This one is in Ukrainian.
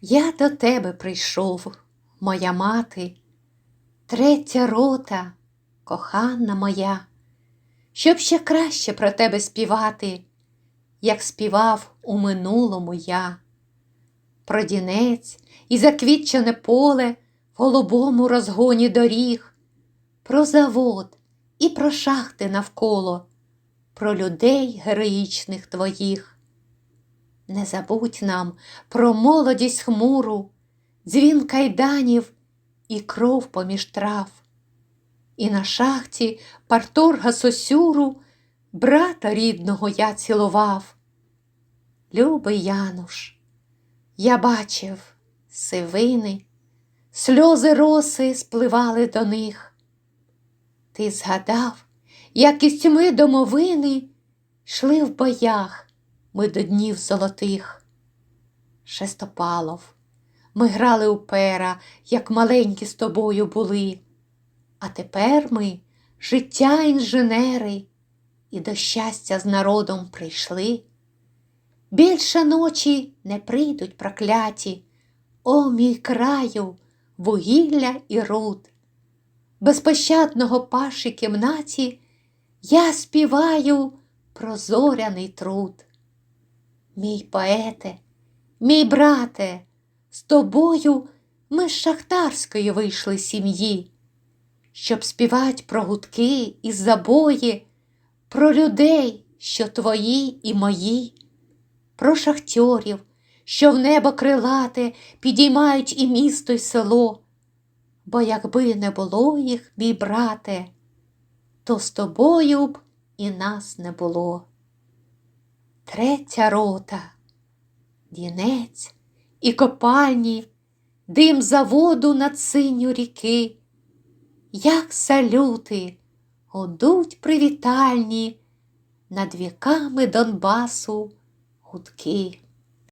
Я до тебе прийшов, моя мати, третя рота, кохана моя, щоб ще краще про тебе співати, як співав у минулому я. Про дінець і заквітчене поле в голубому розгоні доріг, про завод і про шахти навколо, про людей героїчних твоїх. Не забудь нам про молодість хмуру, дзвін кайданів і кров поміж трав. І на шахті парторга сосюру брата рідного я цілував. Любий Януш, я бачив сивини, сльози роси спливали до них. Ти згадав, як із тьми домовини йшли в боях ми до днів золотих. Шестопалов, ми грали у пера, як маленькі з тобою були. А тепер ми життя інженери, і до щастя з народом прийшли. Більше ночі не прийдуть прокляті, о мій краю, вугілля і руд. Безпощадного паші кімнаті я співаю про зоряний труд. Мій поете, мій брате, з тобою ми з шахтарської вийшли сім'ї, щоб співать про гудки і забої, про людей, що твої і мої, про шахтьорів, що в небо крилате підіймають і місто, й село. Бо якби не було їх, мій брате, то з тобою б і нас не було. Третя рота, дінець і копальні, дим заводу над синю ріки, як салюти гудуть привітальні над віками Донбасу гудки.